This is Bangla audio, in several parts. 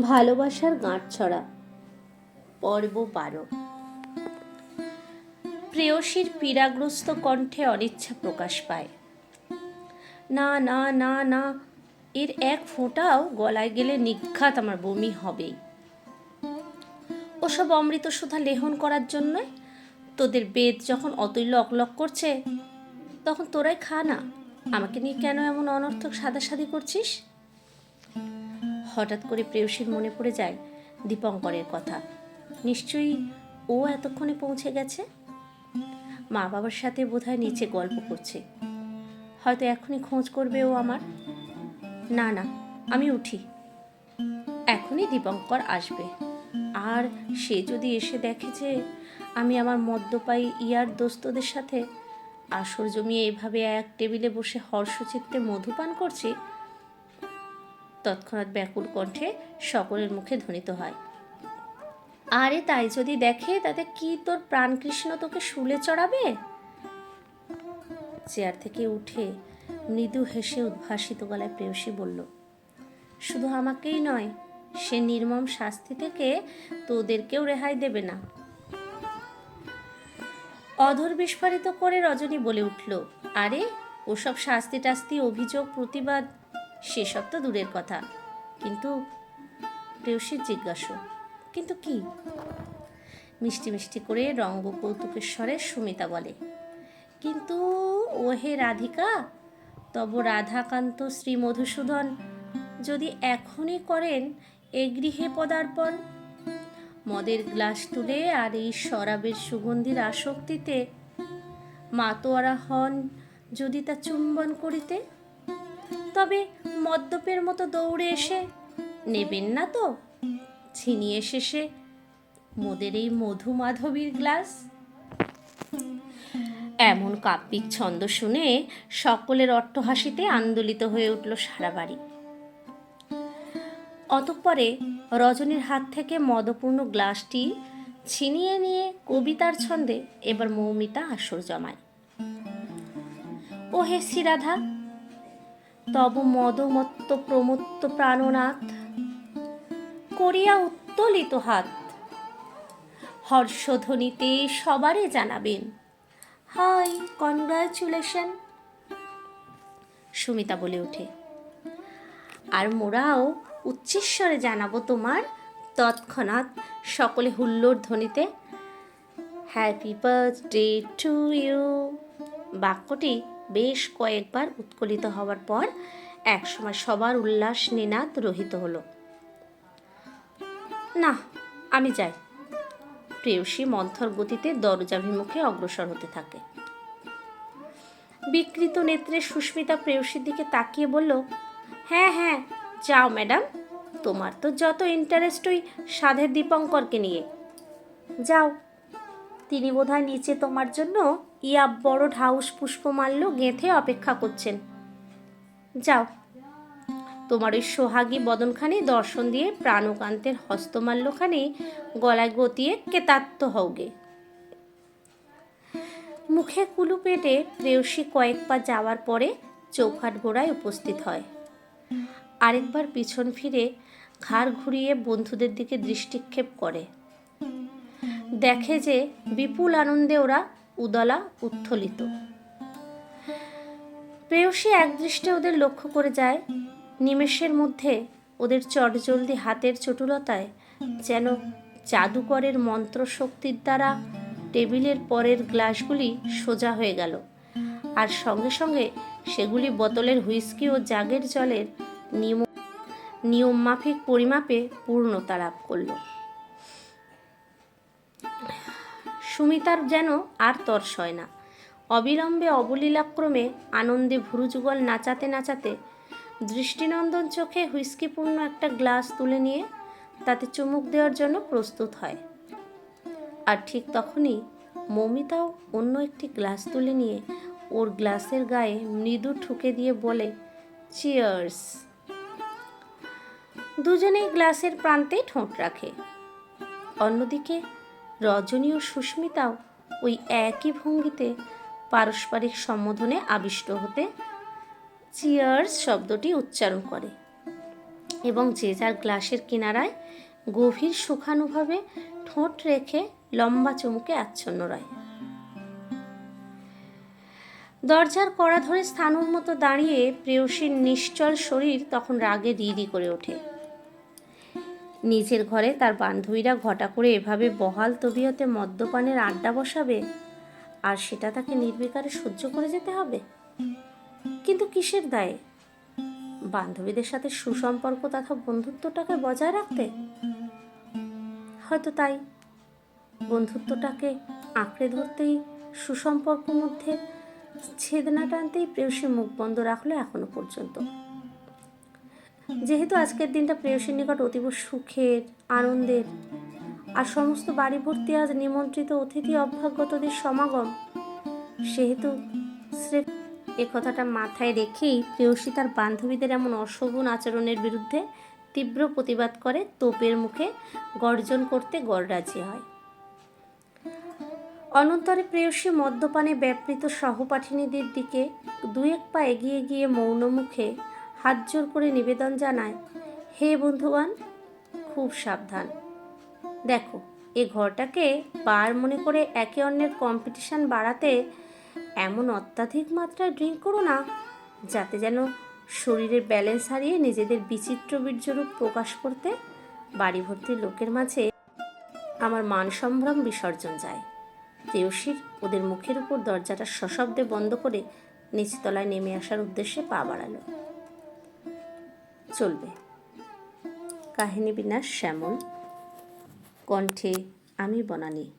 ভালোবাসার গাঁটছড়া। পর্ব বারো। প্রেয়সীর পীড়াগ্রস্ত কণ্ঠে অনিচ্ছা প্রকাশ পায়। না না না না, এর এক ফোঁটাও গলায় গেলে নিঘাত আমার বমি হবেই। ওসব অমৃত সুধা লেহন করার জন্য তোদের বেদ যখন অতই লক লক করছে, তখন তোরাই খা না। আমাকে নিয়ে কেন এমন অনর্থক সাদাসাদি করছিস? হঠাৎ করে প্রেয়সীর মনে পড়ে যায় দীপঙ্করের কথা। নিশ্চয়ই ও এতক্ষণে পৌঁছে গেছে? মা বাবার সাথে বোধহয় নিচে গল্প করছে। হয়তো এখনই খোঁজ করবে ও আমার? না না, আমি উঠি। এখনই দীপঙ্কর আসবে। আর সে যদি এসে দেখে যে আমি আমার মদ্যপাই ইয়ার দোস্তদের সাথে আসর জমিয়ে এভাবে এক টেবিলে বসে হর্ষচিত্তে মধুপান করছি তৎক্ষণাৎ ব্যাকুল কণ্ঠে সকলের মুখে ধ্বনিত হয়। আরে তাই যদি দেখে, তাতে কি তোর প্রাণকৃষ্ণ তোকে শুলে চড়াবে? চেয়ার থেকে উঠে মৃদু হেসে উদ্ভাসিত গলায় প্রেয়সী বলল, শুধু আমাকেই নয়, সে নির্মম শাস্তি থেকে তোদেরকেও রেহাই দেবে না। অধর বিস্ফারিত করে রজনী বলে উঠল, আরে, ওসব শাস্তি টাস্তি অভিযোগ, প্রতিবাদ সেসব তো দূরের কথা। কিন্তু প্রেয়সীর জিজ্ঞাসা, কিন্তু কি? মিষ্টি মিষ্টি করে রঙ্গ কৌতুকের স্বরে সুমিতা বলে, কিন্তু ওহে রাধিকা, তব রাধাকান্ত শ্রী মধুসূদন যদি এখনই করেন এ গৃহে পদার্পণ। মদের গ্লাস তুলে আর এই শরাবের সুগন্ধির আসক্তিতে মাতোয়ারা হন যদি তা চুম্বন করিতে। তবে মদ্যপের মতো দৌড়ে এসে নেবেন না তো। ছিনিয়ে শেষে মোদের এই মধু মাধবীর গ্লাস। এমন কাব্যিক ছন্দ শুনে সকলের অট্টহাসিতে আন্দোলিত হয়ে উঠল সারা বাড়ি। অতঃপরে রজনীর হাত থেকে মদপূর্ণ গ্লাসটি ছিনিয়ে নিয়ে কবিতার ছন্দে এবার মৌমিতা আসর জমায়। ও হে শ্রীরাধা তব মদমত্ত প্রমত্ত প্রাণনাথ করিয়া উত্তোলিত হাত। হর্ষধ্বনিতে সবারে জানাবেন, হাই, কনগ্রাচুলেশন! সুমিতা বলে ওঠে, আর মোরাও উচ্চেশ্বরে জানাব তোমার তৎক্ষণাৎ সকলে হুল্লোর ধ্বনিতে, হ্যাপি বার্থডে টু ইউ! বাক্যটি বেশ কয়েকবার উৎকলিত হওয়ার পর একসময় সবার উল্লাস নিনাদ রহিত হলো। না, আমি যাই। প্রেয়সী মন্থর গতিতে দরজাভিমুখে অগ্রসর হতে থাকে। বিকৃত নেত্রে সুস্মিতা প্রেয়সীর দিকে তাকিয়ে বলল হ্যাঁ হ্যাঁ যাও ম্যাডাম, তোমার তো যত ইন্টারেস্ট ওই সাধের দীপঙ্করকে নিয়ে। যাও, তিনি বোধহয় নিচে তোমার জন্য ইয়া বড় ঢাউস পুষ্পমাল্য গেঁথে অপেক্ষা করছেন। যাও। তোমার ওই সোহাগী বদনখানি দর্শন দিয়ে প্রাণকান্তের হস্তমাল্যখানি গলায় গতিয়ে কেতাত্ত হওগে। মুখে কুলু পেটে প্রেয়সী কয়েক পা যাওয়ার পরে চৌখাট গোড়ায় উপস্থিত হয়। আরেকবার পিছন ফিরে ঘাড় ঘুরিয়ে বন্ধুদের দিকে দৃষ্টিক্ষেপ করে। দেখে যে বিপুল আনন্দে ওরা উদলা, উত্থলিত। প্রেয়সী একদৃষ্টে ওদের লক্ষ্য করে যায়, নিমেষের মধ্যে ওদের চটজলদি হাতের চটুলতায় যেন জাদুকরের মন্ত্র শক্তির দ্বারা টেবিলের পরের গ্লাসগুলি সোজা হয়ে গেল, আর সঙ্গে সঙ্গে সেগুলি বোতলের হুইস্কি ও জাগের জলের নিয়ম নিয়মমাফিক পরিমাপে পূর্ণতা লাভ করল। সুমিতার যেন আর তর্স হয় না। অবিলম্বে অবলীলাক্রমে আনন্দে ভুরুযুগল নাচাতে নাচাতে দৃষ্টিনন্দন চোখে হুইস্কিপূর্ণ একটা গ্লাস তুলে নিয়ে তাতে চুমুক দেওয়ার জন্য প্রস্তুত হয়। আর ঠিক তখনই মমিতাও অন্য একটি গ্লাস তুলে নিয়ে ওর গ্লাসের গায়ে মৃদু ঠুকে দিয়ে বলে চিয়ার্স দুজনেই গ্লাসের প্রান্তে ঠোঁট রাখে। অন্যদিকে রজনী ও সুস্মিতাও ওই একই ভঙ্গিতে পারস্পরিক সম্বোধনে আবিষ্ট হতে চিয়ার্স শব্দটি উচ্চারণ করে এবং যে যার গ্লাসের কিনারায় গভীর সুখানুভাবে ঠোঁট রেখে লম্বা চুমুকে আচ্ছন্ন রয়। দরজার কড়া ধরে স্থানুর মতো দাঁড়িয়ে প্রেয়সীর নিশ্চল শরীর তখন রাগে রিরি করে ওঠে। নিজের ঘরে তার বান্ধবীরা ঘটা করে এভাবে বহাল তবিয়তে মদ্যপানের আড্ডা বসাবে? আর সেটা তাকে নির্বিকারে সহ্য করে যেতে হবে? কিন্তু কিসের দায়ে? বান্ধবীদের সাথে সুসম্পর্ক তথা বন্ধুত্বটাকে বজায় রাখতে? হয়তো তাই। বন্ধুত্বটাকে আঁকড়ে ধরতেই সুসম্পর্ক মধ্যে ছেদনা টানতেই প্রেয়সী মুখ বন্ধ রাখল এখনও পর্যন্ত। যেহেতু আজকের দিনটা প্রেয়সীর নিকট অতীব সুখের, আনন্দের, আর সমস্ত বাড়ি ভর্তি আজ নিমন্ত্রিত অতিথি অভ্যাগতদের সমাগম, সেহেতু স্রেফ এ কথাটা মাথায় রেখেই প্রেয়সী তার বান্ধবীদের এমন অশোভন আচরণের বিরুদ্ধে তীব্র প্রতিবাদ করে, তোপের মুখে গর্জন করতে গড়রাজি হয়। অনন্তরে প্রেয়সী মদ্যপানে ব্যাপৃত সহপাঠিনীদের দিকে দু এক পা এগিয়ে গিয়ে মৌন মুখে হাত জোর করে নিবেদন জানায়, হে বন্ধুবান খুব সাবধান। দেখো, এ ঘরটাকে বার মনে করে একে অন্যের কম্পিটিশন বাড়াতে এমন অত্যাধিক মাত্রায় ড্রিঙ্ক করো না, যাতে যেন শরীরের ব্যালেন্স হারিয়ে নিজেদের বিচিত্র বীর্যরূপ প্রকাশ করতে বাড়ি ভর্তি লোকের মাঝে আমার মান সম্ভ্রম বিসর্জন যায়। প্রেয়সীর ওদের মুখের উপর দরজাটা সশব্দে বন্ধ করে নিচতলায় নেমে আসার উদ্দেশ্যে পা বাড়ালো। চলবে। কাহিনী বিন্যাস শ্যামল। কণ্ঠে আমি বনানি।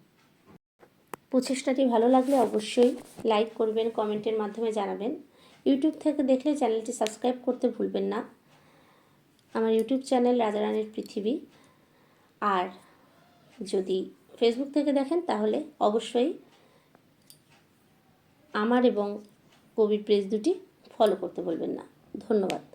প্রচেষ্টাটি ভালো লাগলে অবশ্যই লাইক করবেন, কমেন্টের মাধ্যমে জানাবেন। ইউটিউব থেকে দেখলে চ্যানেলটি সাবস্ক্রাইব করতে ভুলবেন না। আমার ইউটিউব চ্যানেল রাজারানীর পৃথিবী। আর যদি ফেসবুক থেকে দেখেন, তাহলে অবশ্যই আমার এবং কবির প্রেস দুটি ফলো করতে বলবেন না। ধন্যবাদ।